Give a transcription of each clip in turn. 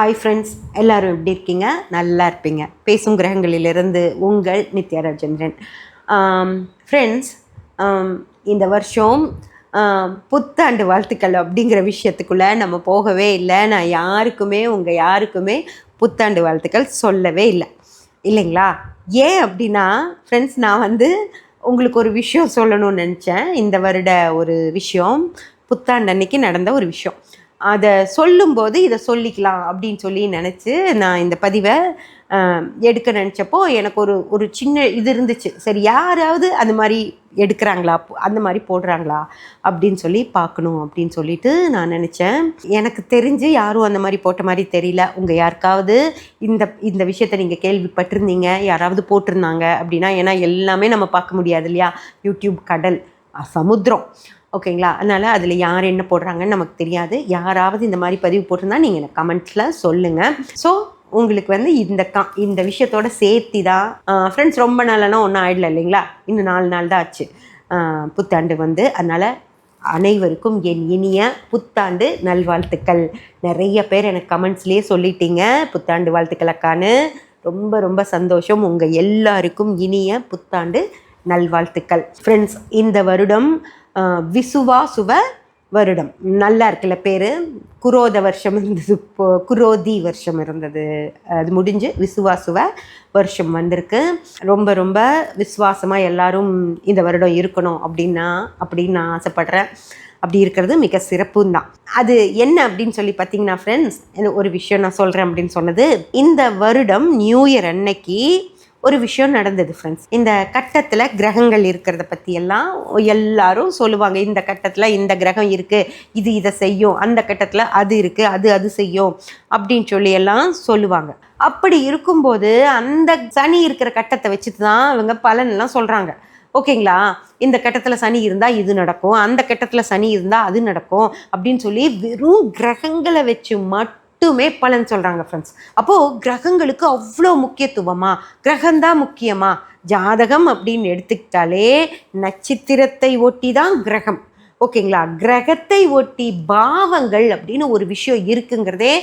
Hi friends எல்லோரும் எப்படி இருக்கீங்க? நல்லா இருப்பீங்க. பேசும் கிரகங்களிலிருந்து உங்கள் நித்யா ராஜேந்திரன். ஃப்ரெண்ட்ஸ் இந்த வருஷம் புத்தாண்டு வாழ்த்துக்கள் அப்படிங்கிற விஷயத்துக்குள்ளே நம்ம போகவே இல்லை. நான் யாருக்குமே உங்கள் யாருக்குமே புத்தாண்டு வாழ்த்துக்கள் சொல்லவே இல்லை. இல்லைங்களா? ஏன் அப்படின்னா ஃப்ரெண்ட்ஸ் நான் வந்து உங்களுக்கு ஒரு விஷயம் சொல்லணும்னு நினச்சேன். இந்த வருட ஒரு விஷயம் புத்தாண்டு அன்னைக்கு நடந்த ஒரு விஷயம். அதை சொல்லும்போது இதை சொல்லிக்கலாம் அப்படின்னு சொல்லி நினச்சி நான் இந்த பதிவை எடுக்க நினச்சப்போ எனக்கு ஒரு ஒரு சின்ன இது இருந்துச்சு. சரி யாராவது அந்த மாதிரி எடுக்கிறாங்களா? அந்த மாதிரி போடுறாங்களா? அப்படின்னு சொல்லி பார்க்கணும் அப்படின்னு சொல்லிட்டு நான் நினச்சேன். எனக்கு தெரிஞ்சு யாரும் அந்த மாதிரி போட்ட மாதிரி தெரியல. உங்கள் யாருக்காவது இந்த இந்த விஷயத்தை நீங்கள் கேள்விப்பட்டிருந்தீங்க யாராவது போட்டிருந்தாங்க அப்படின்னா ஏன்னா எல்லாமே நம்ம பார்க்க முடியாது இல்லையா? யூடியூப் கடல் சமுத்திரம். ஓகேங்களா? அதனால் அதில் யார் என்ன போடுறாங்கன்னு நமக்கு தெரியாது. யாராவது இந்த மாதிரி பதிவு போட்டிருந்தா நீங்கள் எனக்கு கமெண்ட்ஸில் சொல்லுங்கள் ஸோ உங்களுக்கு வந்து இந்த கா இந்த விஷயத்தோட சேர்த்தி தான் ஃப்ரெண்ட்ஸ் ரொம்ப நாளெல்லாம் ஒன்றும் ஆயிடல இல்லைங்களா? இன்னும் நாலு நாள் தான் ஆச்சு. புத்தாண்டு வந்து. அதனால் அனைவருக்கும் என் இனிய புத்தாண்டு நல்வாழ்த்துக்கள். நிறைய பேர் எனக்கு கமெண்ட்ஸ்லேயே சொல்லிட்டீங்க. புத்தாண்டு வாழ்த்துக்களுக்கான ரொம்ப ரொம்ப சந்தோஷம். உங்கள் எல்லாருக்கும் இனிய புத்தாண்டு நல்வாழ்த்துக்கள். ஃப்ரெண்ட்ஸ் இந்த வருடம் விசுவாசுவ விசுவா சுவ வருடம். நல்லா இருக்குல்ல பேர். குரோத வருஷம் இருந்தது. இப்போ குரோதி வருஷம் இருந்தது. அது முடிஞ்சு விசுவாசுவ வருஷம் வந்திருக்கு. ரொம்ப ரொம்ப விசுவாசமாக எல்லாரும் இந்த வருடம் இருக்கணும் அப்படின்னா அப்படின்னு நான் ஆசைப்பட்றேன். அப்படி இருக்கிறது மிக சிறப்பும் தான். அது என்ன அப்படின்னு சொல்லி பார்த்தீங்கன்னா ஃப்ரெண்ட்ஸ் ஒரு விஷயம் நான் சொல்கிறேன் அப்படின்னு சொன்னது. இந்த வருடம் நியூ இயர் அன்னைக்கு ஒரு விஷயம் நடந்தது ஃப்ரெண்ட்ஸ் இந்த கட்டத்தில் கிரகங்கள் இருக்கிறத பற்றி எல்லாம் எல்லாரும் சொல்லுவாங்க. இந்த கட்டத்தில் இந்த கிரகம் இருக்குது இது இதை செய்யும் அந்த கட்டத்தில் அது இருக்குது அது அது செய்யும் அப்படின்னு சொல்லி எல்லாம் சொல்லுவாங்க. அப்படி இருக்கும்போது அந்த சனி இருக்கிற கட்டத்தை வச்சுட்டு தான் இவங்க பலன்லாம் சொல்கிறாங்க ஓகேங்களா? இந்த கட்டத்தில் சனி இருந்தால் இது நடக்கும் அந்த கட்டத்தில் சனி இருந்தால் அது நடக்கும் அப்படின்னு சொல்லி வெறும் கிரகங்களை வச்சு மட்டும் மட்டுமே பலன் சொல்கிறாங்க ஃப்ரெண்ட்ஸ் அப்போது கிரகங்களுக்கு அவ்வளோ முக்கியத்துவமா? கிரகம்தான் முக்கியமா? ஜாதகம் அப்படின்னு எடுத்துக்கிட்டாலே நட்சத்திரத்தை ஒட்டி தான் கிரகம். ஓகேங்களா? கிரகத்தை ஒட்டி பாவங்கள் அப்படின்னு ஒரு விஷயம் இருக்குங்கிறதே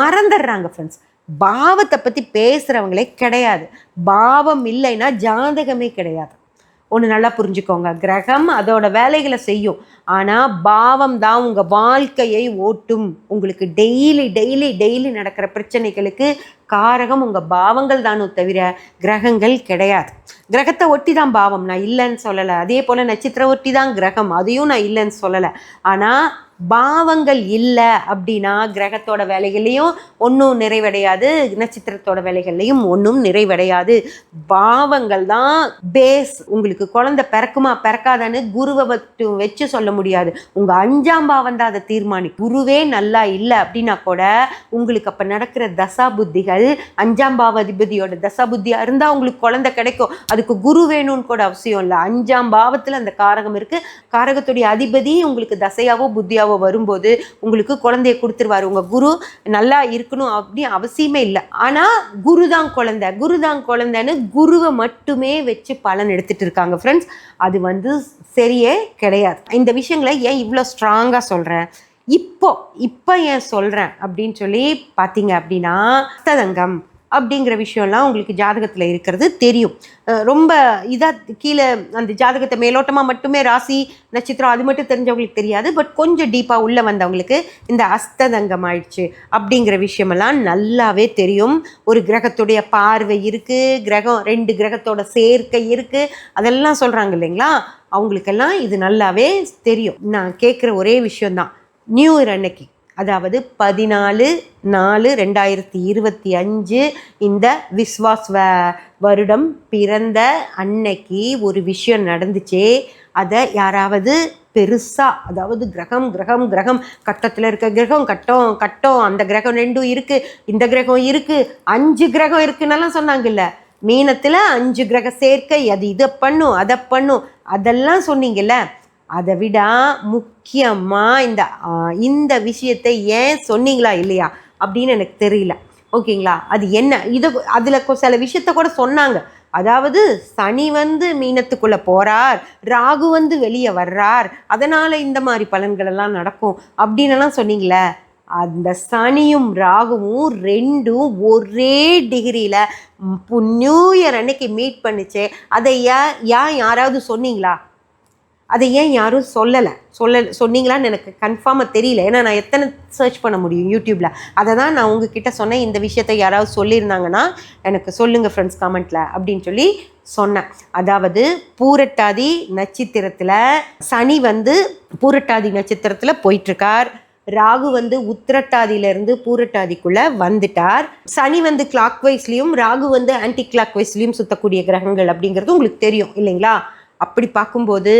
மறந்துடுறாங்க ஃப்ரெண்ட்ஸ் பாவத்தை பற்றி பேசுகிறவங்களே கிடையாது. பாவம் இல்லைன்னா ஜாதகமே கிடையாது. ஒன்று நல்லா புரிஞ்சுக்கோங்க. கிரகம் அதோட வேலைகளை செய்யும். ஆனால் பாவம் தான் உங்கள் வாழ்க்கையை ஓட்டும். உங்களுக்கு டெய்லி டெய்லி டெய்லி நடக்கிற பிரச்சனைகளுக்கு காரகம் உங்கள் பாவங்கள் தானோ தவிர கிரகங்கள் கிடையாது. கிரகத்தை ஒட்டி தான் பாவம். நான் இல்லைன்னு சொல்லலை. அதே போல் நட்சத்திரம் ஒட்டி தான் கிரகம். அதையும் நான் இல்லைன்னு சொல்லலை. ஆனால் பாவங்கள் இல்லை அப்படின்னா கிரகத்தோட வேலைகள்லையும் ஒன்றும் நிறைவடையாது. நட்சத்திரத்தோட வேலைகள்லையும் ஒன்றும் நிறைவடையாது. பாவங்கள் தான் பேஸ் உங்களுக்கு குழந்தை பிறக்குமா பிறக்காதான்னு குருவை வச்சு வச்சு சொல்ல முடியாது. உங்கள் அஞ்சாம் பாவம் தான் அதை தீர்மானி குருவே நல்லா இல்லை அப்படின்னா கூட உங்களுக்கு அப்போ நடக்கிற தசா புத்திகள் அஞ்சாம் பாவ அதிபதியோட தசா புத்தியாக இருந்தால் உங்களுக்கு குழந்தை கிடைக்கும். அதுக்கு குரு வேணும்னு கூட அவசியம் இல்லை. அஞ்சாம் பாவத்தில் அந்த காரகம் இருக்குது காரகத்துடைய அதிபதி உங்களுக்கு தசையாவோ புத்தியாவோ வரும்போது உங்களுக்கு குழந்தைய கொடுத்துருவாரு. உங்கள் குரு நல்லா இருக்கணும் அப்படின்னு அவசியமே இல்லை. ஆனால் குரு தான் குழந்தை. குரு தான் குழந்தைன்னு குருவை மட்டுமே வச்சு பலன் எடுத்துட்டு இருக்காங்க ஃப்ரெண்ட்ஸ் அது வந்து சரியே கிடையாது. இந்த விஷயங்களை ஏன் இவ்வளோ ஸ்ட்ராங்காக சொல்கிறேன் இப்போ இப்போ ஏன் சொல்கிறேன் அப்படின்னு சொல்லி பார்த்தீங்க அப்படின்னா அஸ்ததங்கம் அப்படிங்கிற விஷயம்லாம் உங்களுக்கு ஜாதகத்தில் இருக்கிறது தெரியும். ரொம்ப இதாக கீழே அந்த ஜாதகத்தை மேலோட்டமாக மட்டுமே ராசி நட்சத்திரம் அது மட்டும் தெரிஞ்சவங்களுக்கு தெரியாது. பட் கொஞ்சம் டீப்பாக உள்ளே வந்தவங்களுக்கு இந்த அஸ்ததங்கம் ஆயிடுச்சு அப்படிங்கிற விஷயமெல்லாம் நல்லாவே தெரியும். ஒரு கிரகத்துடைய பார்வை இருக்குது கிரகம் ரெண்டு கிரகத்தோட சேர்க்கை இருக்குது அதெல்லாம் சொல்கிறாங்க இல்லைங்களா? அவங்களுக்கெல்லாம் இது நல்லாவே தெரியும். நான் கேட்குற ஒரே விஷயந்தான் நியூ இயர் அன்னைக்கு. அதாவது பதினாலு நாலு ரெண்டாயிரத்தி இருபத்தி அஞ்சு இந்த விஸ்வாஸ் வ- வருடம் பிறந்த அன்னைக்கு ஒரு விஷயம் நடந்துச்சே. அதை யாராவது பெருசாக அதாவது கிரகம் கிரகம் கிரகம் கட்டத்தில் இருக்க கிரகம் கட்டம் கட்டம் அந்த கிரகம் ரெண்டும் இருக்குது இந்த கிரகம் இருக்குது அஞ்சு கிரகம் இருக்குன்னெல்லாம் சொன்னாங்கல்ல. மீனத்தில் அஞ்சு கிரக சேர்க்கை அது இதை பண்ணும் அதை பண்ணும் அதெல்லாம் சொன்னீங்கல்ல. அதை விட முக்கியமாக இந்த இந்த விஷயத்தை ஏன் சொன்னீங்களா இல்லையா அப்படின்னு எனக்கு தெரியல. ஓகேங்களா? அது என்ன? இதை அதில் சில விஷயத்த கூட சொன்னாங்க. அதாவது சனி வந்து மீனத்துக்குள்ளே போகிறார் ராகு வந்து வெளியே வர்றார் அதனால் இந்த மாதிரி பலன்கள் எல்லாம் நடக்கும் அப்படின்னு சொன்னீங்களே. அந்த சனியும் ராகுவும் ரெண்டும் ஒரே டிகிரியில் நியூ இயர் அன்னைக்கு மீட் பண்ணுச்சு. அதை ஏன் ஏன் யாராவது சொன்னீங்களா? அதை ஏன் யாரும் சொல்லலை? சொல்ல சொன்னீங்களான்னு எனக்கு கன்ஃபார்மாக தெரியல. ஏன்னா நான் எத்தனை சர்ச் பண்ண முடியும் யூடியூப்பில் அதை தான் நான் உங்ககிட்ட சொன்னேன். இந்த விஷயத்தை யாராவது சொல்லியிருந்தாங்கன்னா எனக்கு சொல்லுங்கள் ஃப்ரெண்ட்ஸ் கமெண்ட்டில் அப்படின்னு சொல்லி சொன்னேன். அதாவது பூரட்டாதி நட்சத்திரத்தில் சனி வந்து பூரட்டாதி நட்சத்திரத்தில் போயிட்டுருக்கார். ராகு வந்து உத்திரட்டாதியிலேருந்து பூரட்டாதிக்குள்ளே வந்துட்டார். சனி வந்து கிளாக் வைஸ்லேயும் ராகு வந்து ஆன்டி கிளாக் வைஸ்லேயும் சுற்றக்கூடிய கிரகங்கள் அப்படிங்கிறது உங்களுக்கு தெரியும் இல்லைங்களா? அப்படி பார்க்கும்போது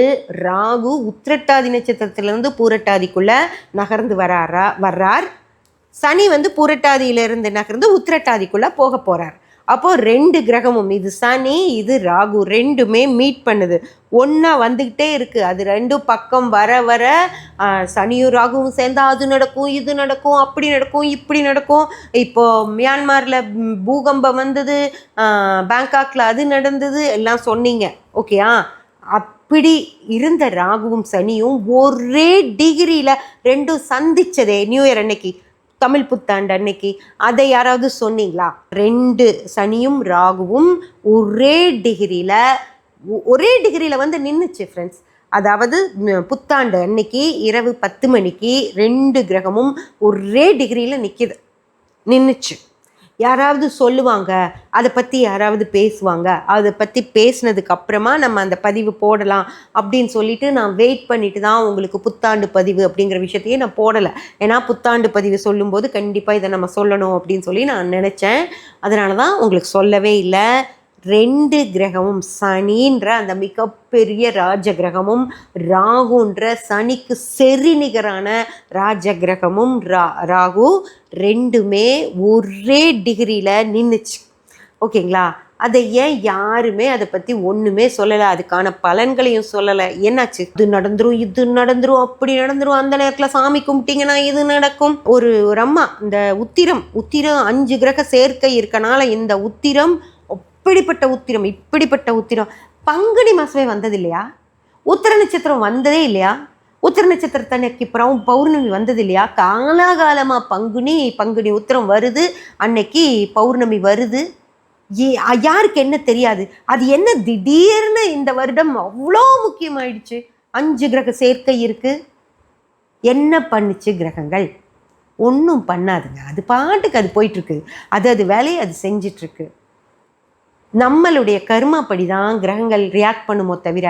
ராகு உத்திரட்டாதி நட்சத்திரத்திலேருந்து பூரட்டாதிக்குள்ள நகர்ந்து வராரா வர்றார். சனி வந்து பூரட்டாதியிலிருந்து நகர்ந்து உத்திரட்டாதிக்குள்ள போக போறார். அப்போ ரெண்டு கிரகமும் இது சனி இது ராகு ரெண்டுமே மீட் பண்ணுது. ஒன்றா வந்துக்கிட்டே இருக்கு. அது ரெண்டும் பக்கம் வர வர சனியும் ராகுவும் சேர்ந்தா அது நடக்கும் இது நடக்கும் அப்படி நடக்கும் இப்படி நடக்கும். இப்போ மியான்மரில் பூகம்பம் வந்தது பேங்காக்கில் பேங்காக்ல அது நடந்தது எல்லாம் சொன்னீங்க. ஓகேயா? அப்படி இருந்த ராகுவும் சனியும் ஒரே டிகிரியில் ரெண்டும் சந்திச்சதே நியூ இயர் அன்னைக்கு. தமிழ் புத்தாண்டு அன்னைக்கு. அதை யாராவது சொன்னீங்களா? ரெண்டு சனியும் ராகுவும் ஒரே டிகிரியில் ஒரே டிகிரியில் வந்து நின்றுச்சு ஃப்ரெண்ட்ஸ் அதாவது புத்தாண்டு அன்னைக்கு இரவு பத்து மணிக்கு ரெண்டு கிரகமும் ஒரே டிகிரியில் நிற்கிது நின்றுச்சு யாராவது சொல்லுவாங்க அதை பற்றி யாராவது பேசுவாங்க அதை பற்றி பேசினதுக்கு அப்புறமா நம்ம அந்த பதிவு போடலாம் அப்படின்னு சொல்லிட்டு நான் வெயிட் பண்ணிட்டு தான் உங்களுக்கு புத்தாண்டு பதிவு அப்படிங்கிற விஷயத்தையே நான் போடலை. ஏன்னா புத்தாண்டு பதிவு சொல்லும்போது கண்டிப்பாக இதை நம்ம சொல்லணும் அப்படின்னு சொல்லி நான் நினச்சேன். அதனால தான் உங்களுக்கு சொல்லவே இல்லை. ரெண்டு கிரகமும் சனின்ற அந்த மிகப்பெரிய ராஜ கிரகமும் ராகுன்ற சனிக்கு செறிநிகரான ராஜ கிரகமும் ரா ராகு ரெண்டுமே ஒரே டிகிரியில் நின்றுச்சு ஓகேங்களா? அதை ஏன் யாருமே அதை பற்றி ஒன்றுமே சொல்லலை அதுக்கான பலன்களையும் சொல்லலை. என்னாச்சு? இது நடந்துரும் இது நடந்துரும் அப்படி நடந்துரும். அந்த நேரத்தில் சாமி கும்பிட்டீங்கன்னா இது நடக்கும். ஒரு ஒரு அம்மா இந்த உத்திரம் உத்திரம் அஞ்சு கிரக சேர்க்கை இருக்கனால இந்த உத்திரம் இப்படிப்பட்ட உத்திரம் இப்படிப்பட்ட உத்திரம். பங்குனி மாசமே வந்தது இல்லையா உத்திர நட்சத்திரம் வந்ததே இல்லையா? உத்திர நட்சத்திரத்தன்னைக்கு அப்புறம் பௌர்ணமி வந்தது இல்லையா காலாகாலமாக பங்குனி பங்குனி உத்திரம் வருது அன்னைக்கு பௌர்ணமி வருது. ஏ- யாருக்கு என்ன தெரியாது? அது என்ன திடீர்னு இந்த வருடம் அவ்வளோ முக்கியமாயிடுச்சு? அஞ்சு கிரக சேர்க்கை இருக்கு. என்ன பண்ணுச்சு கிரகங்கள்? ஒன்றும் பண்ணாதுங்க. அது பாட்டுக்கு அது போயிட்டுருக்கு. அது அது வேலையை அது செஞ்சிட்ருக்கு நம்மளுடைய கர்மாப்படி தான் கிரகங்கள் ரியாக்ட் பண்ணுமோ தவிர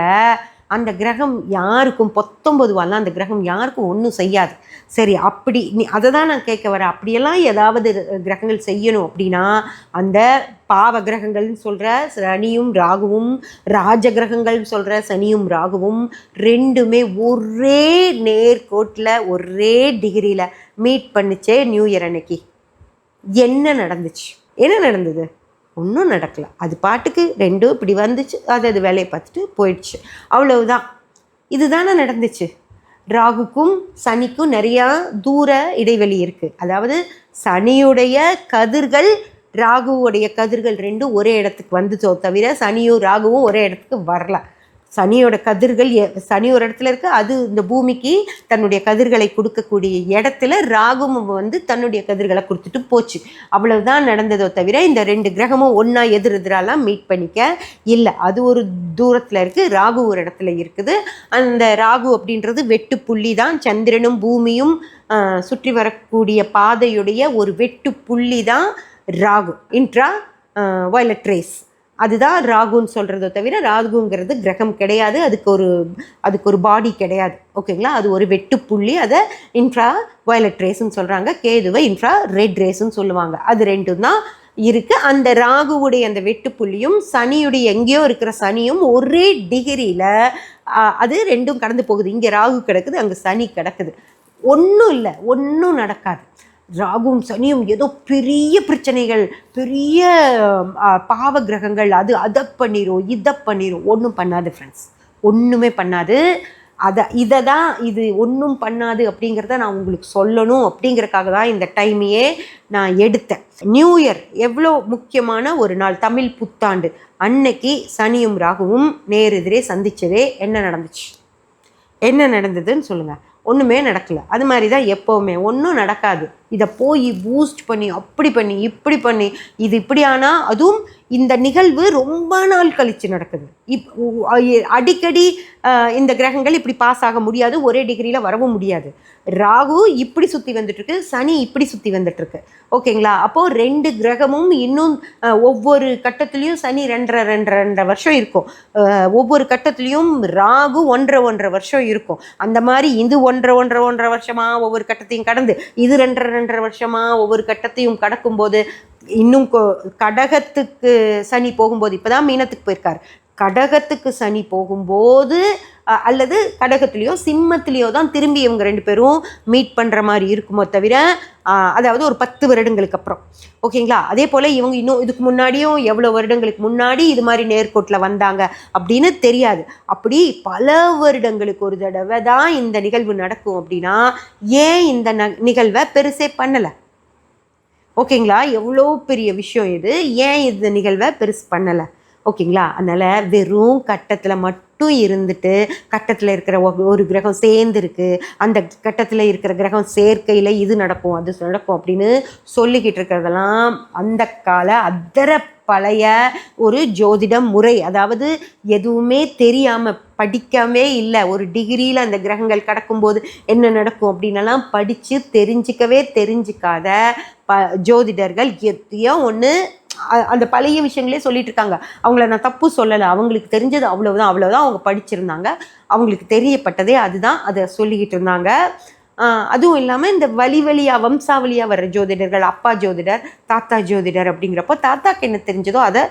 அந்த கிரகம் யாருக்கும் பத்தொம்பதுவாலாம் அந்த கிரகம் யாருக்கும் ஒன்றும் செய்யாது. சரி அப்படி நீ அதை தான் நான் கேட்க வரேன். அப்படியெல்லாம் ஏதாவது கிரகங்கள் செய்யணும் அப்படின்னா அந்த பாவ கிரகங்கள்னு சொல்கிற சனியும் ராகுவும் ராஜ கிரகங்கள்னு சொல்கிற சனியும் ராகுவும் ரெண்டுமே ஒரே நேர்கோட்டில் ஒரே டிகிரியில் மீட் பண்ணிச்சே நியூ இயர் அன்னைக்கு. என்ன நடந்துச்சு? என்ன நடந்தது? ஒன்றும் நடக்கல. அது பாட்டுக்கு ரெண்டும் இப்படி வந்துச்சு. அது அது வேலையை பார்த்துட்டு போயிடுச்சு. அவ்வளவுதான். இதுதானே நடந்துச்சு. ராகுக்கும் சனிக்கும் நிறையா தூர இடைவெளி இருக்குது அதாவது சனியுடைய கதிர்கள் ராகுவுடைய கதிர்கள் ரெண்டும் ஒரே இடத்துக்கு வந்துச்சோ தவிர சனியும் ராகுவும் ஒரே இடத்துக்கு வரல. சனியோட கதிர்கள் எ- சனி ஒரு இடத்துல இருக்கு அது இந்த பூமிக்கு தன்னுடைய கதிர்களை கொடுக்கக்கூடிய இடத்துல ராகும் வந்து தன்னுடைய கதிர்களை கொடுத்துட்டு போச்சு. அவ்வளவுதான் நடந்ததோ தவிர இந்த ரெண்டு கிரகமும் ஒன்றா எதிர் எதிராலாம் மீட் பண்ணிக்க இல்லை. அது ஒரு தூரத்தில் இருக்குது ராகு ஒரு இடத்துல இருக்குது. அந்த ராகு அப்படின்றது வெட்டு புள்ளி தான். சந்திரனும் பூமியும் சுற்றி வரக்கூடிய பாதையுடைய ஒரு வெட்டு புள்ளி தான் ராகு. இன்ட்ரா வயலட் ரேஸ் அதுதான் ராகுன்னு சொல்கிறத தவிர ராகுங்கிறது கிரகம் கிடையாது. அதுக்கு ஒரு அதுக்கு ஒரு பாடி கிடையாது. ஓகேங்களா அது ஒரு வெட்டு புள்ளி. அதை இன்ஃப்ரா வயலட் ரேஸ்ன்னு சொல்கிறாங்க கேதுவை இன்ஃப்ரா ரெட் ரேஸ்ன்னு சொல்லுவாங்க. அது ரெண்டும் தான் இருக்கு. அந்த ராகுவுடைய அந்த வெட்டுப்புள்ளியும் சனியுடைய எங்கேயோ இருக்கிற சனியும் ஒரே டிகிரியில் அது ரெண்டும் கடந்து போகுது. இங்கே ராகு கிடக்குது அங்கே சனி கிடக்குது. ஒன்றும் இல்லை. ஒன்றும் நடக்காது. ராகுவும் சனியும் ஏதோ பெரிய பிரச்சனைகள் பெரிய பாவ கிரகங்கள் அது அதை பண்ணிடும் இதை பண்ணிடும் ஒன்றும் பண்ணாது ஃப்ரெண்ட்ஸ் ஒன்றுமே பண்ணாது. அதை இதை தான் இது ஒன்றும் பண்ணாது அப்படிங்கிறத நான் உங்களுக்கு சொல்லணும் அப்படிங்கிறக்காக தான் இந்த டைமையே நான் எடுத்தேன். நியூ இயர் எவ்வளோ முக்கியமான ஒரு நாள்? தமிழ் புத்தாண்டு. அன்னைக்கு சனியும் ராகுவும் நேரெதிரே சந்திச்சதே என்ன நடந்துச்சு? என்ன நடந்ததுன்னு சொல்லுங்கள் ஒன்றுமே நடக்கல. அது மாதிரி தான் எப்போவுமே. ஒன்றும் நடக்காது. இதை போய் பூஸ்ட் பண்ணி அப்படி பண்ணி இப்படி பண்ணி இது இப்படி ஆனால் அதுவும் இந்த நிகழ்வு ரொம்ப நாள் கழித்து நடக்குது. இப் அடிக்கடி இந்த கிரகங்கள் இப்படி பாஸ் ஆக முடியாது ஒரே டிகிரியில் வரவும் முடியாது. ராகு இப்படி சுற்றி வந்துட்டுருக்கு சனி இப்படி சுற்றி வந்துட்டுருக்கு. ஓகேங்களா? அப்போது ரெண்டு கிரகமும் இன்னும் ஒவ்வொரு கட்டத்துலேயும் சனி ரெண்டரை ரெண்டரை ரெண்டரை வருஷம் இருக்கும். ஒவ்வொரு கட்டத்துலேயும் ராகு ஒன்றரை ஒன்றரை வருஷம் இருக்கும். அந்த மாதிரி இது ஒன்றரை ஒன்றரை ஒன்றரை வருஷமாக ஒவ்வொரு கட்டத்தையும் கடந்து இது ரெண்டரை ரெண்டரை வருஷமாக ஒவ்வொரு கட்டத்தையும் கடக்கும்போது இன்னும் கோ கடகத்துக்கு சனி போகும்போது இப்போ தான் மீனத்துக்கு போயிருக்கார். கடகத்துக்கு சனி போகும்போது அல்லது கடகத்துலேயோ சிம்மத்துலேயோ தான் திரும்பி இவங்க ரெண்டு பேரும் மீட் பண்ணுற மாதிரி இருக்குமோ தவிர அதாவது ஒரு பத்து வருடங்களுக்கு அப்புறம். ஓகேங்களா? அதே போல் இவங்க இன்னும் இதுக்கு முன்னாடியும் எவ்வளோ வருடங்களுக்கு முன்னாடி இது மாதிரி நேர்கோட்டில் வந்தாங்க அப்படின்னு தெரியாது. அப்படி பல வருடங்களுக்கு ஒரு தடவை தான் இந்த நிகழ்வு நடக்கும் அப்படின்னா ஏன் இந்த ந நிகழ்வை பெருசே பண்ணலை? ஓகேங்களா? எவ்வளோ பெரிய விஷயம் இது. ஏன் இந்த நிகழ்வை பெருசு பண்ணலை? ஓகேங்களா? அதனால் வெறும் கட்டத்தில் மட்டும் இருந்துட்டு கட்டத்தில் இருக்கிற ஒ- ஒரு கிரகம் சேர்ந்துருக்கு. அந்த கட்டத்தில் இருக்கிற கிரகம் சேர்க்கையில் இது நடக்கும் அது நடக்கும் அப்படின்னு சொல்லிக்கிட்டு இருக்கிறதெல்லாம் அந்த கால அதர பழைய ஒரு ஜோதிட முறை. அதாவது எதுவுமே தெரியாமல் படிக்கவே இல்லை. ஒரு டிகிரியில் அந்த கிரகங்கள் கடக்கும்போது என்ன நடக்கும் அப்படின்னலாம் படித்து தெரிஞ்சிக்கவே தெரிஞ்சிக்காத ப ஜோதிடர்கள் எத்தையோ ஒன்று அந்த பழைய விஷயங்களே சொல்லிட்டு இருக்காங்க. அவங்கள நான் தப்பு சொல்லலை. அவங்களுக்கு தெரிஞ்சது அவ்வளவுதான். அவ்வளவுதான் அவங்க படிச்சிருந்தாங்க. அவங்களுக்கு தெரியப்பட்டதே அதுதான். அதை சொல்லிக்கிட்டு இருந்தாங்க. அதுவும் இல்லாமல் இந்த வழி வழியாக வம்சாவளியாக வர்ற ஜோதிடர்கள் அப்பா ஜோதிடர் தாத்தா ஜோதிடர் அப்படிங்கிறப்போ தாத்தாக்கு என்ன தெரிஞ்சதோ அதை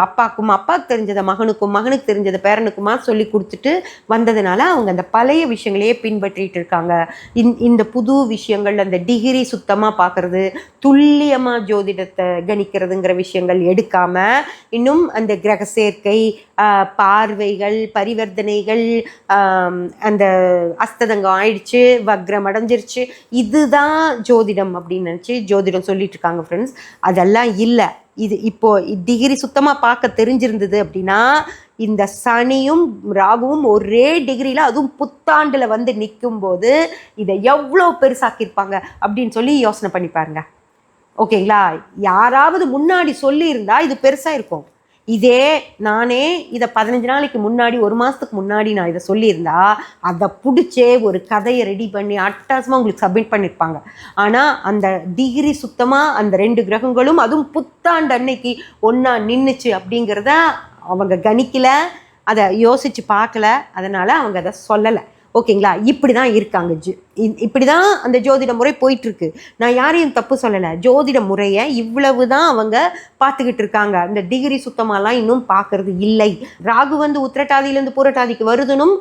அப்பாக்கும் அப்பாவுக்கு தெரிஞ்சதை மகனுக்கும் மகனுக்கு தெரிஞ்சதை பேரனுக்குமா சொல்லி கொடுத்துட்டு வந்ததுனால அவங்க அந்த பழைய விஷயங்களையே பின்பற்றிட்டு இருக்காங்க. இந் இந்த புது விஷயங்கள் அந்த டிகிரி சுத்தமாக பார்க்கறது துல்லியமாக ஜோதிடத்தை கணிக்கிறதுங்கிற விஷயங்கள் எடுக்காமல் இன்னும் அந்த கிரக சேர்க்கை பார்வைகள் பரிவர்த்தனைகள் அந்த அஸ்ததங்கம் ஆயிடுச்சு வக்ர வக்ரம் அடைஞ்சிருச்சு. இதுதான் ஜோதிடம் அப்படின்னு நினச்சி ஜோதிடம் சொல்லிட்டு இருக்காங்க ஃப்ரெண்ட்ஸ் அதெல்லாம் இல்லை. இது இப்போ டிகிரி சுத்தமாக பார்க்க தெரிஞ்சிருந்தது அப்படின்னா இந்த சனியும் ராகுவும் ஒரே டிகிரியில் அதுவும் புத்தாண்டில் வந்து நிற்கும்போது இதை எவ்வளோ பெருசாக்கியிருப்பாங்க அப்படின்னு சொல்லி யோசனை பண்ணி பாருங்க. ஓகேங்களா? யாராவது முன்னாடி சொல்லியிருந்தா இது பெருசாக இருக்கும். இதே நானே இதை பதினஞ்சு நாளைக்கு முன்னாடி ஒரு மாதத்துக்கு முன்னாடி நான் இதை சொல்லியிருந்தா அதை பிடிச்சே ஒரு கதையை ரெடி பண்ணி அட்டாசமாக உங்களுக்கு சப்மிட் பண்ணியிருப்பாங்க ஆனால் அந்த டிகிரி சுத்தமாக அந்த ரெண்டு கிரகங்களும் அதுவும் புத்தாண்டு அன்னைக்கு ஒன்றா நின்றுச்சு அப்படிங்கிறத அவங்க கணிக்கல அதை யோசித்து பார்க்கல அதனால் அவங்க அதை சொல்லலை. ஓகேங்களா? இப்படி தான் இருக்காங்க ஜி இப்படி தான் அந்த ஜோதிட முறை போயிட்டுருக்கு. நான் யாரையும் தப்பு சொல்லலை. ஜோதிட முறையை இவ்வளவு தான் அவங்க பார்த்துக்கிட்டு இருக்காங்க. இந்த டிகிரி சுத்தமாலாம் இன்னும் பார்க்கறது இல்லை. ராகு வந்து உத்திரட்டாதியிலேருந்து பூரட்டாதிக்கு வருதுனும்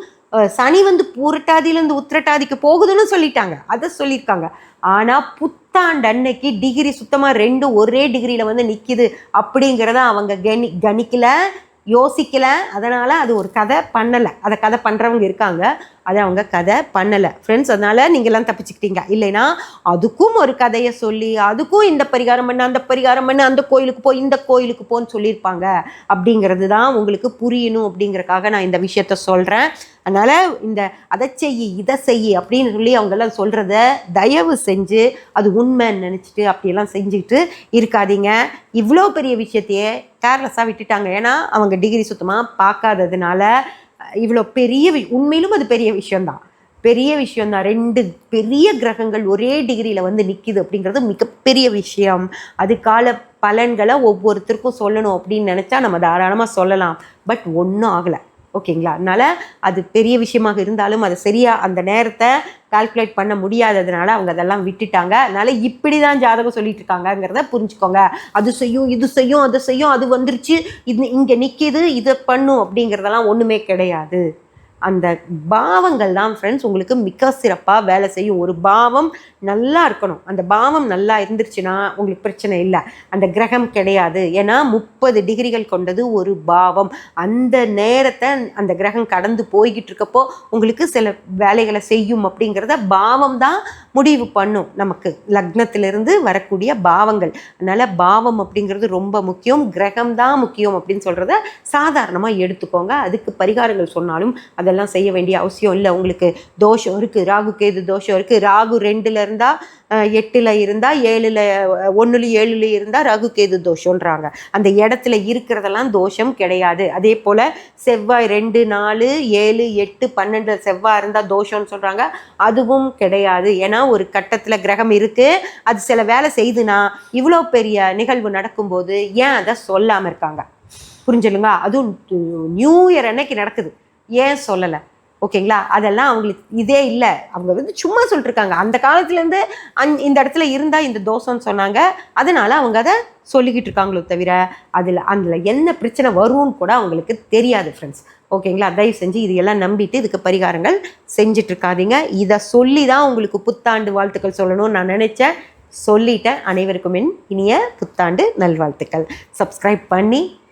சனி வந்து பூரட்டாதியிலேருந்து உத்திரட்டாதிக்கு போகுதுன்னு சொல்லிட்டாங்க. அதை சொல்லியிருக்காங்க. ஆனால் புத்தாண்டு அன்னைக்கு டிகிரி சுத்தமாக ரெண்டும் ஒரே டிகிரியில் வந்து நிற்கிது அப்படிங்கிறத அவங்க கணி கணிக்கலை யோசிக்கல. அதனால் அது ஒரு கதை பண்ணலை. அதை கதை பண்ணுறவங்க இருக்காங்க. அதை அவங்க கதை பண்ணலை. ஃப்ரெண்ட்ஸ் அதனால் நீங்கள்லாம் தப்பிச்சுக்கிட்டீங்க. இல்லைன்னா அதுக்கும் ஒரு கதையை சொல்லி அதுக்கும் இந்த பரிகாரம் பண்ணு அந்த பரிகாரம் பண்ணு அந்த கோயிலுக்கு போ இந்த கோயிலுக்கு போன்னு சொல்லியிருப்பாங்க. அப்படிங்கிறது தான் உங்களுக்கு புரியணும் அப்படிங்கிறக்காக நான் இந்த விஷயத்த சொல்கிறேன் அதனால் இந்த அதை செய் இதை செய் அப்படின்னு சொல்லி அவங்கெல்லாம் சொல்கிறத தயவு செஞ்சு அது உண்மைன்னு நினச்சிட்டு அப்படியெல்லாம் செஞ்சுக்கிட்டு இருக்காதீங்க. இவ்வளோ பெரிய விஷயத்தையே கேர்லெஸ்ஸாக விட்டுட்டாங்க. ஏன்னா அவங்க டிகிரி சுத்தமாக பார்க்காததுனால இவ்வளோ பெரிய வி- உண்மையிலும் அது பெரிய விஷயம்தான். பெரிய விஷயம்தான். ரெண்டு பெரிய கிரகங்கள் ஒரே டிகிரியில் வந்து நிற்கிது அப்படிங்கிறது மிகப்பெரிய விஷயம். அதுக்கால பலன்களை ஒவ்வொருத்தருக்கும் சொல்லணும் அப்படின்னு நினச்சா நம்ம தாராளமாக சொல்லலாம். பட் ஒன்றும் ஆகலை. ஓகேங்களா? அதனால் அது பெரிய விஷயமாக இருந்தாலும் அதை சரியாக அந்த நேரத்தை கால்குலேட் பண்ண முடியாததுனால அவங்க அதெல்லாம் விட்டுட்டாங்க. அதனால இப்படி தான் ஜாதகம் சொல்லிட்டு இருக்காங்கங்கிறத புரிஞ்சுக்கோங்க. அது செய்யும் இது செய்யும் அது செய்யும் அது வந்துருச்சு. இது இங்கே நிற்கிது இதை பண்ணும் அப்படிங்கிறதெல்லாம் ஒன்றுமே கிடையாது. அந்த பாவங்கள் தான் ஃப்ரெண்ட்ஸ் உங்களுக்கு மிக சிறப்பாக வேலை செய்யும். ஒரு பாவம் நல்லா இருக்கணும். அந்த பாவம் நல்லா இருந்துருச்சுன்னா உங்களுக்கு பிரச்சனை இல்லை. அந்த கிரகம் கிடையாது. ஏன்னா முப்பது டிகிரிகள் கொண்டது ஒரு பாவம். அந்த நேரத்தை அந்த கிரகம் கடந்து போய்கிட்டு இருக்கப்போ உங்களுக்கு சில வேலைகளை செய்யும் அப்படிங்கிறத பாவம் தான் முடிவு பண்ணும். நமக்கு லக்னத்திலிருந்து வரக்கூடிய பாவங்கள். அதனால் பாவம் அப்படிங்கிறது ரொம்ப முக்கியம். கிரகம் தான் முக்கியம் அப்படின்னு சொல்கிறத சாதாரணமாக எடுத்துக்கோங்க. அதுக்கு பரிகாரங்கள் சொன்னாலும் அதை அதெல்லாம் செய்ய வேண்டிய அவசியம் இல்லை. உங்களுக்கு தோஷம் இருக்குது ராகு கேது தோஷம் இருக்குது ராகு ரெண்டில் இருந்தால் எட்டில் இருந்தால் ஏழில் ஒன்றுல ஏழுல இருந்தால் ராகு கேது தோஷன்றாங்க அந்த இடத்துல இருக்கிறதெல்லாம் தோஷம் கிடையாது. அதே போல் செவ்வாய் ரெண்டு நாலு ஏழு எட்டு பன்னெண்டு செவ்வாய் இருந்தால் தோஷம்னு சொல்கிறாங்க அதுவும் கிடையாது. ஏன்னா ஒரு கட்டத்தில் கிரகம் இருக்குது அது சில வேலை செய்துனா இவ்வளோ பெரிய நிகழ்வு நடக்கும்போது ஏன் அதை சொல்லாமல் இருக்காங்க? புரிஞ்சலுங்க அதுவும் நியூ இயர் அன்னைக்கு நடக்குது. ஏன் சொல்லலை? ஓகேங்களா? அதெல்லாம் அவங்களுக்கு இதே இல்லை. அவங்க வந்து சும்மா சொல்லிட்டுருக்காங்க அந்த காலத்துலேருந்து அந் இந்த இடத்துல இருந்தால் இந்த தோசைன்னு சொன்னாங்க. அதனால அவங்க அதை சொல்லிக்கிட்டு இருக்காங்களோ தவிர அதில் அதில் என்ன பிரச்சனை வரும்னு கூட அவங்களுக்கு தெரியாது ஃப்ரெண்ட்ஸ் ஓகேங்களா? தயவு செஞ்சு இதையெல்லாம் நம்பிட்டு இதுக்கு பரிகாரங்கள் செஞ்சுட்டு இருக்காதீங்க. இதை சொல்லி தான் உங்களுக்கு புத்தாண்டு வாழ்த்துக்கள் சொல்லணும்னு நான் நினச்சேன். சொல்லிட்டேன். அனைவருக்கும் என் இனிய புத்தாண்டு நல்வாழ்த்துக்கள். சப்ஸ்கிரைப் பண்ணி